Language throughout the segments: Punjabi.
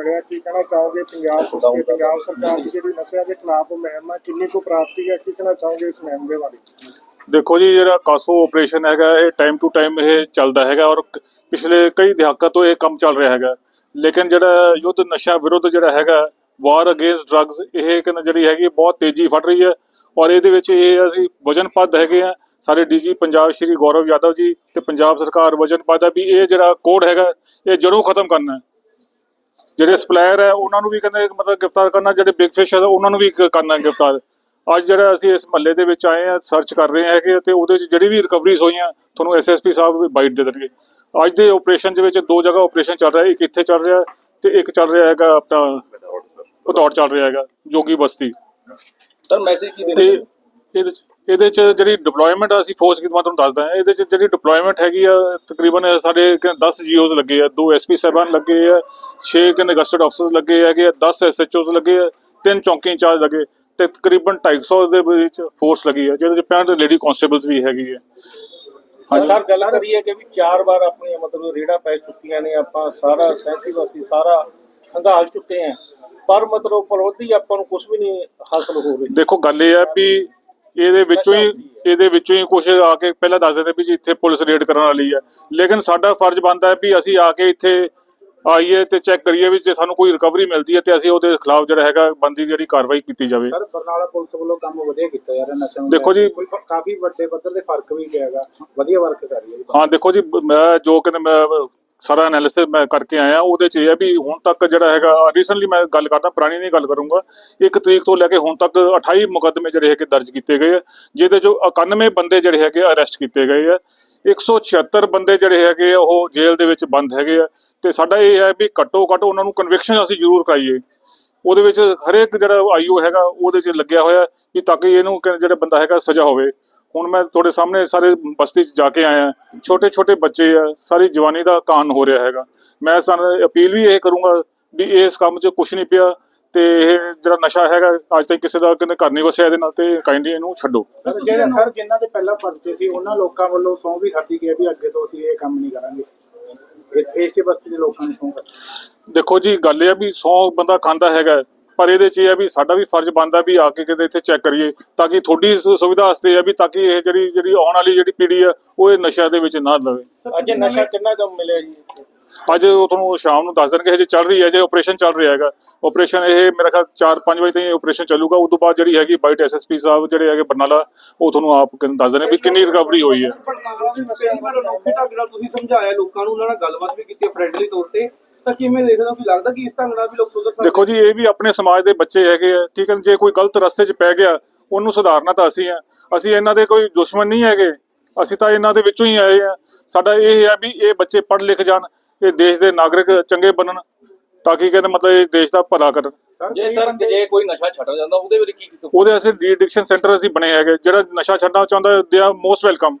ਮਿਲਿਆ ਕੀ ਕਹਿਣਾ ਚਾਹੋਗੇ ਪੰਜਾਬ ਤੇ? ਪੰਜਾਬ ਸਰਕਾਰ ਦੀ ਜਿਹੜੀ ਨਸ਼ਿਆਂ ਦੇ ਖਿਲਾਫ ਮੁਹਿੰਮ ਹੈ ਕਿੰਨੀ ਕੁ ਪ੍ਰਾਪਤੀ ਹੈ? ਕੀ ਕਹਿਣਾ ਚਾਹੋਗੇ ਇਸ ਮੁਹਿੰਮ ਦੇ ਬਾਰੇ? ਦੇਖੋ ਜੀ ਜਿਹੜਾ ਕਾਸੋ ਆਪਰੇਸ਼ਨ ਹੈਗਾ ਇਹ ਟਾਈਮ ਟੂ ਟਾਈਮ ਇਹ ਚੱਲਦਾ ਹੈਗਾ ਔਰ ਕ- ਪਿਛਲੇ ਕਈ ਦਹਾਕਿਆਂ ਤੋਂ ਇਹ ਕੰਮ ਚੱਲ ਰਿਹਾ ਹੈਗਾ। ਲੇਕਿਨ ਜਿਹੜਾ ਯੁੱਧ ਨਸ਼ਾ ਵਿਰੁੱਧ ਜਿਹੜਾ ਹੈਗਾ ਵਾਰ ਅਗੇਂਸਟ ਡਰੱਗਸ ਇਹ ਇੱਕ ਨਾ ਜਿਹੜੀ ਹੈਗੀ ਬਹੁਤ ਤੇਜ਼ੀ ਫੜ ਰਹੀ ਹੈ ਔਰ ਇਹਦੇ ਵਿੱਚ ਇਹ ਅਸੀਂ ਵਜਨਪੱਦ ਹੈਗੇ ਆ ਸਾਰੇ ਡੀਜੀ ਪੰਜਾਬ ਸ਼੍ਰੀ ਗੌਰਵ ਯਾਦਵ ਜੀ ਤੇ ਪੰਜਾਬ ਸਰਕਾਰ ਵਜਨਪੱਦ ਹੈ ਵੀ ਇਹ ਜਿਹੜਾ ਕੋਡ ਹੈਗਾ ਇਹ ਜਰੂਰ ਖਤਮ ਕਰਨਾ ਹੈ। ਜਿਹੜੇ ਸਪਲਾਇਰ ਹੈ ਉਹਨਾਂ ਨੂੰ ਵੀ ਕਹਿੰਦੇ ਮਤਲਬ ਗ੍ਰਿਫਤਾਰ ਕਰਨਾ ਜਿਹੜੇ ਬਿਗ ਫਿਸ਼ ਹੈ ਉਹਨਾਂ ਨੂੰ ਵੀ ਕਰਨਾ ਗ੍ਰਿਫਤਾਰ। ਅੱਜ ਜਿਹੜਾ ਅਸੀਂ ਇਸ ਮਹੱਲੇ ਦੇ ਵਿੱਚ ਆਏ ਆ ਸਰਚ ਕਰ ਰਹੇ ਹੈਗੇ ਤੇ ਉਹਦੇ ਵਿੱਚ ਜਿਹੜੀ ਵੀ ਰਿਕਵਰੀਜ਼ ਹੋਈਆਂ ਤੁਹਾਨੂੰ ਐਸਐਸਪੀ ਸਾਹਿਬ ਬਾਈਟ ਦੇ ਦੇਣਗੇ। ਅੱਜ ਦੇ ਆਪਰੇਸ਼ਨ ਦੇ ਵਿੱਚ ਦੋ ਜਗ੍ਹਾ ਆਪਰੇਸ਼ਨ ਚੱਲ ਰਿਹਾ ਇੱਕ ਇੱਥੇ ਚੱਲ ਰਿਹਾ ਤੇ ਇੱਕ ਚੱਲ ਰਿਹਾ ਹੈਗਾ ਆਪਣਾ ਉਤੌੜ ਚੱਲ ਰਿਹਾ ਹੈਗਾ ਜੋਗੀ ਬਸਤੀ। ਸਰ ਮੈਸੇਜ ਕੀ ਤੇ ਇਹਦੇ ਚ ਇਹਦੇ ਚ ਜਿਹੜੀ ਡਿਪਲੋਇਮੈਂਟ ਅਸੀਂ ਫੋਰਸ ਕੀ ਮੈਂ ਤੁਹਾਨੂੰ ਦੱਸਦਾ ਹਾਂ ਇਹਦੇ ਚ ਜਿਹੜੀ ਡਿਪਲੋਇਮੈਂਟ ਹੈਗੀ ਆ ਤਕਰੀਬਨ ਸਾਡੇ ਕ- 10 ਜੀਓਜ਼ ਲੱਗੇ ਆ ਦੋ ਐਸਪੀ ਸਾਹਿਬਾਨ ਲੱਗੇ ਆ 6 ਕਨਗਸਟਡ ਅਫਸਰਸ ਲੱਗੇ ਹੈਗੇ ਆ 10 ਐਸਐਚਓਜ਼ ਲੱਗੇ ਆ ਤਿੰਨ ਚੌਂਕੀ ਇੰਚਾਰਜ ਲੱਗੇ ਤੇ ਤਕਰੀਬਨ 250 ਦੇ ਵਿੱਚ ਫੋਰਸ ਲੱਗੀ ਆ ਜਿਹਦੇ ਚ 65 ਲੇਡੀ ਕਨਸਟੇਬਲਸ ਵੀ ਹੈਗੀ ਆ। ਹਾਂ ਸਰ ਗੱਲ ਕਰੀਏ ਕਿ ਵੀ ਚਾਰ ਵਾਰ ਆਪਣੀਆਂ ਮਤਲਬ ਰੇੜਾ ਪੈ ਚੁੱਕੀਆਂ ਨੇ ਆਪਾਂ ਸਾਰਾ ਸੈਂਸੀ ਵਾਸੀ ਸਾਰਾ ਹੰਗਾਲ ਚੁੱਕੇ ਆ ਪਰ ਮਤਲਬ ਪਰੋਧੀ ਆਪਾਂ ਨੂੰ ਕੁਝ ਵੀ ਨਹੀਂ ਹਾਸਲ ਹੋ ਰਹੀ। ਦੇਖੋ ਗੱਲ ਇਹ ਹੈ ਵੀ ਇਹਦੇ ਵਿੱਚੋਂ ਹੀ ਇਹਦੇ ਵਿੱਚੋਂ ਹੀ ਕੁਝ ਆ ਕੇ ਪਹਿਲਾਂ ਦੱਸ ਦਿੰਦੇ ਵੀ ਜੀ ਇੱਥੇ ਪੁਲਿਸ ਰੇਡ ਕਰਨ ਵਾਲੀ ਹੈ। ਲੇਕਿਨ ਸਾਡਾ ਫਰਜ਼ ਬਣਦਾ ਹੈ ਵੀ ਅਸੀਂ ਆ ਕੇ ਇੱਥੇ ਆਈਏ ਤੇ ਚੈੱਕ ਕਰੀਏ ਵੀ ਜੇ ਸਾਨੂੰ ਕੋਈ ਰਿਕਵਰੀ ਮਿਲਦੀ ਹੈ ਤੇ ਅਸੀਂ ਉਹਦੇ ਖਿਲਾਫ ਜਿਹੜਾ ਹੈਗਾ ਬੰਦੀ ਜਿਹੜੀ ਕਾਰਵਾਈ ਕੀਤੀ ਜਾਵੇ। ਸਰ ਬਰਨਾਲਾ ਪੁਲਿਸ ਵੱਲੋਂ ਕੰਮ ਵਧੀਆ ਕੀਤਾ ਜਾ ਰਿਹਾ ਨਸ਼ਿਆਂ ਨੂੰ ਦੇਖੋ। ਜੀ- ਕਾਫੀ ਵੱਡੇ ਪੱਧਰ ਤੇ ਫ਼ਰਕ ਵੀ ਪਿਆ ਹੈਗਾ। ਵਧੀਆ ਵਰਕ ਕਰ ਰਹੀ ਹੈ ਹਾਂ ਦੇਖੋ ਜੀ ਮੈਂ ਜੋ ਕਿ ਮੈਂ ਸਾਰਾ ਐਨਾਲਿਸਿਸ ਮੈਂ ਕਰਕੇ ਆਇਆ ਉਹਦੇ ਚ ਇਹ ਹੈ ਵੀ ਹੁਣ ਤੱਕ ਜਿਹੜਾ ਹੈਗਾ ਰੀਸੈਂਟਲੀ ਮੈਂ ਗੱਲ ਕਰਦਾ ਪੁਰਾਣੀ ਨਹੀਂ ਗੱਲ ਕਰੂੰਗਾ ਇੱਕ ਤਰੀਕ ਤੋਂ ਲੈ ਕੇ ਹੁਣ ਤੱਕ 28 ਮੁਕੱਦਮੇ ਜਿਹੜੇ ਹੈਗੇ ਦਰਜ ਕੀਤੇ ਗਏ ਆ ਜਿਹਦੇ ਚੋਂ 91 ਬੰਦੇ ਜਿਹੜੇ ਹੈਗੇ ਅਰੈਸਟ ਕੀਤੇ ਗਏ ਆ 176 ਬੰਦੇ ਜਿਹੜੇ ਹੈਗੇ ਆ, ਉਹ ਜੇਲ੍ਹ ਦੇ ਵਿੱਚ ਬੰਦ ਹੈਗੇ ਆ ਤੇ ਸਾਡਾ ਇਹ ਹੈ ਵੀ ਘੱਟੋ ਘੱਟ ਉਹਨਾਂ ਨੂੰ ਕਨਵਿਕਸ਼ਨ ਅਸੀਂ ਜ਼ਰੂਰ ਕਰਾਈਏ। ਉਹਦੇ ਵਿੱਚ ਹਰੇਕ ਜਿਹੜਾ ਆਈਓ ਹੈਗਾ ਉਹਦੇ 'ਚ ਲੱਗਿਆ ਹੋਇਆ ਵੀ ਤਾਂ ਕਿ ਇਹਨੂੰ ਜਿਹੜਾ ਬੰਦਾ ਹੈਗਾ ਸਜ਼ਾ ਹੋਵੇ। ਹੁਣ ਮੈਂ ਤੁਹਾਡੇ ਸਾਹਮਣੇ ਸਾਰੇ ਬਸਤੀ 'ਚ ਜਾ ਕੇ ਆਇਆ। ਛੋਟੇ ਛੋਟੇ ਬੱਚੇ ਆ ਸਾਰੀ ਜਵਾਨੀ ਦਾ ਕਾਨ ਹੋ ਰਿਹਾ ਹੈਗਾ। ਮੈਂ ਸਾਨੂੰ ਅਪੀਲ ਵੀ ਇਹ ਕਰੂੰਗਾ ਵੀ ਇਸ ਕੰਮ 'ਚ ਕੁਝ ਨਹੀਂ ਪਿਆ ਤੇ ਇਹ ਜਿਹੜਾ ਨਸ਼ਾ ਹੈਗਾ ਅੱਜ ਤੱਕ ਕਿਸੇ ਦਾ ਕਿਨੇ ਘਰ ਨਹੀਂ ਵਸਿਆ ਇਹਦੇ ਨਾਲ ਤੇ ਕਾਈਂਡਲੀ ਇਹਨੂੰ ਛੱਡੋ। ਸਰ ਜਿਹੜਾ ਸਰ ਜਿਨ੍ਹਾਂ ਦੇ ਪਹਿਲਾਂ ਪਰਚੇ ਸੀ ਉਹਨਾਂ ਲੋਕਾਂ ਵੱਲੋਂ ਸੌਂ ਵੀ ਖਾਧੀ ਗਈ ਵੀ ਅੱਗੇ ਤੋਂ ਅਸੀਂ ਇਹ ਕੰਮ ਨਹੀਂ ਕਰਾਂਗੇ। ਇਹ ਇਸੇ ਬਸਤੀ ਦੇ ਲੋਕਾਂ ਨੇ ਸੌਂ ਦੇਖੋ ਜੀ ਗੱਲ ਇਹ ਆ ਵੀ 100 ਬੰਦਾ ਖਾਂਦਾ ਹੈਗਾ। ਪਰ ਇਹਦੇ ਚ ਇਹ ਆ ਵੀ ਸਾਡਾ ਵੀ ਫਰਜ਼ ਬਣਦਾ ਵੀ ਆ ਕੇ ਕਿਤੇ ਇੱਥੇ ਚੈੱਕ ਕਰੀਏ ਤਾਂ ਕਿ ਤੁਹਾਡੀ ਸੁ- ਸੁਵਿਧਾ ਵਾਸਤੇ ਆ ਵੀ ਤਾਂ ਕਿ ਇਹ ਜਿਹੜੀ ਜਿਹੜੀ ਆਉਣ ਵਾਲੀ ਜਿਹੜੀ ਪੀੜ੍ਹੀ ਆ ਉਹ ਇਹ ਨਸ਼ਾ ਦੇ ਵਿੱਚ ਨਾ ਲਵੇ। ਅੱਜ ਨਸ਼ਾ ਕਿੰਨਾ ਕੰਮ ਮਿਲਿਆ ਜੀ ਅੱਜ ਉਹ ਤੁਹਾਨੂੰ ਸ਼ਾਮ ਨੂੰ ਦੱਸ ਦੇਣਗੇ ਹਜੇ ਚੱਲ ਰਹੀ ਹੈ ਜੇ ਆਪਰੇਸ਼ਨ ਚੱਲ ਰਿਹਾ ਹੈਗਾ। ਆਪਰੇਸ਼ਨ ਇਹ ਮੇਰਾ ਖਿਆਲ 4-5 ਵਜੇ ਤਾਈਂ ਆਪਰੇਸ਼ਨ ਚੱਲੂਗਾ ਉਸ ਤੋਂ ਬਾਅਦ ਜਿਹੜੀ ਹੈਗੀ ਬਾਈਟ ਐਸਐਸਪੀ ਸਾਹਿਬ ਜਿਹੜੇ ਹੈਗੇ ਬਰਨਾਲਾ ਉਹ ਤੁਹਾਨੂੰ ਆਪ ਕਿਨ- ਦੱਸ ਦੇਣੇ ਵੀ ਕਿੰਨੀ ਰਿਕਵਰੀ ਹੋਈ ਹੈ। ਪਟਨਾਲਾ ਦੇ ਨਸ਼ੇ ਬਾਰੇ ਨੌਕਰੀ ਢੰਗ ਨਾਲ ਤੁਸੀਂ ਸਮਝਾਇਆ ਲੋਕਾਂ ਨੂੰ ਉਹਨਾਂ ਨਾਲ ਗੱਲਬਾਤ ਵੀ ਕੀਤੀ ਫਰੈਂਡਲੀ ਤੌਰ ਤੇ। ਤਾਂ ਕਿਵੇਂ ਦੇਖਦੇ ਹੋ? ਕਿ ਲੱਗਦਾ ਕਿ ਇਸ ਢੰਗ ਨਾਲ ਵੀ ਲੋਕ ਸੁਧਰ ਸਕਦੇ ਦੇਖੋ ਜੀ ਇਹ ਵੀ ਆਪਣੇ ਸਮਾਜ ਦੇ ਬੱਚੇ ਹੈਗੇ ਆ। ਠੀਕ ਹੈ ਜੇ ਕੋਈ ਗਲਤ ਰਸਤੇ 'ਚ ਪੈ ਗਿਆ ਉਹਨੂੰ ਸੁਧਾਰਨਾ ਤਾਂ ਅਸੀਂ ਆ। ਅਸੀਂ ਇਹਨਾਂ ਦੇ ਕੋਈ ਦੁਸ਼ਮਣ ਨਹੀਂ ਹੈਗੇ। ਅਸੀਂ ਤਾਂ ਇਹਨਾਂ ਦੇ ਵਿੱਚੋਂ ਹੀ ਆਏ ਆ। ਸਾਡਾ ਇਹ ਹੈ ਵੀ ਇਹ ਬੱਚੇ ਪੜ੍ਹ ਲਿਖ ਜਾਣ ਇਹ ਦੇਸ਼ ਦੇ ਨਾਗਰਿਕ ਚੰਗੇ ਬਣਨ ਤਾਂ ਕਿ ਕਹਿੰਦੇ ਮਤਲਬ ਇਹ ਦੇਸ਼ ਦਾ ਭਲਾ ਕਰਨ। ਜੇ ਸਰ ਜੇ ਕੋਈ ਨਸ਼ਾ ਛੱਡ ਜਾਂਦਾ ਉਹਦੇ ਵਿੱਚ ਕੀ ਉਹਦੇ ਅਸੀਂ ਡੀ-ਐਡਿਕਸ਼ਨ ਸੈਂਟਰ ਅਸੀਂ ਬਣੇ ਹੈਗੇ ਜਿਹੜਾ ਨਸ਼ਾ ਛੱਡਣਾ ਚਾਹੁੰਦਾ ਦੇ ਆ ਮੋਸਟ ਵੈਲਕਮ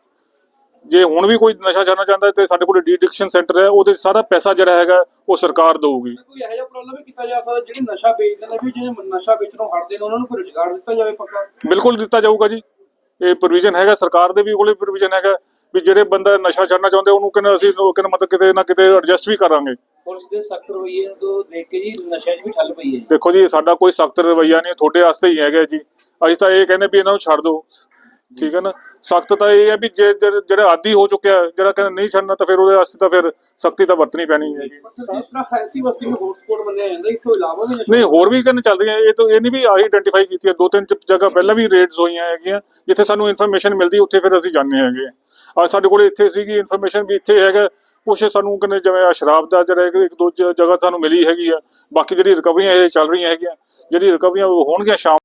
ਜੇ ਹੁਣ ਵੀ ਕੋਈ ਨਸ਼ਾ ਛੱਡਣਾ ਚਾਹੁੰਦਾ ਤੇ ਸਾਡੇ ਕੋਲ ਡੀ-ਐਡਿਕਸ਼ਨ ਸੈਂਟਰ ਹੈ ਉਹਦੇ ਸਾਰਾ ਪੈਸਾ ਜਿਹੜਾ ਹੈਗਾ ਉਹ ਸਰਕਾਰ ਦੇਊਗੀ। ਕੋਈ ਇਹੋ ਜਿਹਾ ਪ੍ਰੋਬਲਮ ਵੀ ਕੀਤਾ ਜਾ ਸਕਦਾ ਜਿਹੜੇ ਨਸ਼ਾ ਵੇਚਦੇ ਨੇ ਵੀ ਜਿਹੜੇ ਨਸ਼ਾ ਵੇਚਣੋਂ ਹਟਦੇ ਨੇ ਉਹਨਾਂ ਨੂੰ ਕੋਈ ਰੁਜ਼ਗਾਰ ਦਿੱਤਾ ਜਾਵੇ ਪੱਕਾ? ਬਿਲਕੁਲ ਦਿੱਤਾ ਜਾਊਗਾ ਜੀ। ਇਹ ਪ੍ਰੋਵੀਜ਼ਨ ਹੈਗਾ ਸਰਕਾਰ ਦੇ ਵੀ ਕੋਲੇ ਪ੍ਰੋਵੀਜ਼ਨ ਹੈਗਾ ਵੀ ਜਿਹੜੇ ਬੰਦਾ ਨਸ਼ਾ ਛੱਡਣਾ ਚਾਹੁੰਦੇ ਉਹਨੂੰ ਕਹਿੰਦੇ ਅਸੀਂ ਕਹਿੰਦੇ ਮਤਲਬ ਕਿਤੇ ਨਾ ਕਿਤੇ ਐਡਜਸਟ ਵੀ ਕਰਾਂਗੇ। ਪੁਲਿਸ ਦੇ ਸਖਤ ਰਵੱਈਏ ਤੋਂ ਦੇਖ ਕੇ ਜੀ ਨਸ਼ਿਆਂ 'ਚ ਵੀ ਠੱਲ ਪਈ ਹੈ ਦੇਖੋ ਜੀ ਸਾਡਾ ਕੋਈ ਸਖਤ ਰਵਈਆ ਨਹੀਂ ਤੁਹਾਡੇ ਵਾਸਤੇ ਹੀ ਹੈਗਾ ਜੀ। ਅਸੀਂ ਤਾਂ ਇਹ ਕਹਿੰਦੇ ਵੀ ਇਹਨਾਂ ਨੂੰ ਛੱਡ ਦਿਓ। ਠੀਕ ਹੈ ਨਾ? ਸਖਤ ਤਾਂ ਇਹ ਹੈ ਵੀ ਜੇ ਜਿਹੜੇ ਜਿਹੜੇ ਆਦੀ ਹੋ ਚੁੱਕਿਆ ਜਿਹੜਾ ਕਹਿੰਦਾ ਨਹੀਂ ਛੱਡਣਾ ਤਾਂ ਫਿਰ ਉਹਦੇ ਵਾਸਤੇ ਤਾਂ ਫਿਰ ਸਖਤੀ ਤਾਂ ਵਰਤਣੀ ਪੈਣੀ ਹੈ ਜੀ। ਜਿਸ ਤਰ੍ਹਾਂ ਫੈਂਸੀ ਬਸਤੀ ਨੂੰ ਹੌਟਸਪੌਟ ਮੰਨਿਆ ਜਾਂਦਾ ਇਸ ਤੋਂ ਇਲਾਵਾ ਵੀ ਨਸ਼ਾ ਨਹੀਂ ਹੋਰ ਵੀ ਕਹਿੰਦੇ ਚੱਲ ਰਹੀਆਂ ਇਹ ਤਾਂ ਇਹ ਨਹੀਂ ਵੀ ਆਹੀ ਆਇਡੈਂਟੀਫਾਈ ਕੀਤੀ ਹੈ ਦੋ ਤਿੰਨ ਚ- ਜਗ੍ਹਾ ਪਹਿਲਾਂ ਵੀ ਰੇਡਸ ਹੋਈਆਂ ਹੈਗੀਆਂ ਜਿੱਥੇ ਸਾਨੂੰ ਇਨਫੋਰਮੇਸ਼ਨ ਮਿਲਦੀ ਉੱਥੇ ਫਿਰ ਅਸੀਂ ਜਾਂਦੇ ਹੈਗੇ। ਅੱਜ ਸਾਡੇ ਕੋਲ ਇੱਥੇ ਸੀਗੀ ਇਨਫੋਰਮੇਸ਼ਨ ਵੀ ਇੱਥੇ ਹੈਗਾ ਕੁਛ ਸਾਨੂੰ ਕਹਿੰਦੇ ਜਿਵੇਂ ਆਹ ਸ਼ਰਾਬ ਦਾ ਜਿਹੜਾ ਇੱਕ ਇੱਕ ਦੋ ਜ- ਜਗ੍ਹਾ ਸਾਨੂੰ ਮਿਲੀ ਹੈਗੀ ਆ ਬਾਕੀ ਜਿਹੜੀ ਰਿਕਵਰੀਆਂ ਇਹ ਚੱਲ ਰਹੀਆਂ ਹੈਗੀਆਂ ਜਿਹੜੀ ਰਿਕਵਰੀਆਂ ਹੋਣਗੀਆਂ ਸ਼ਾਮ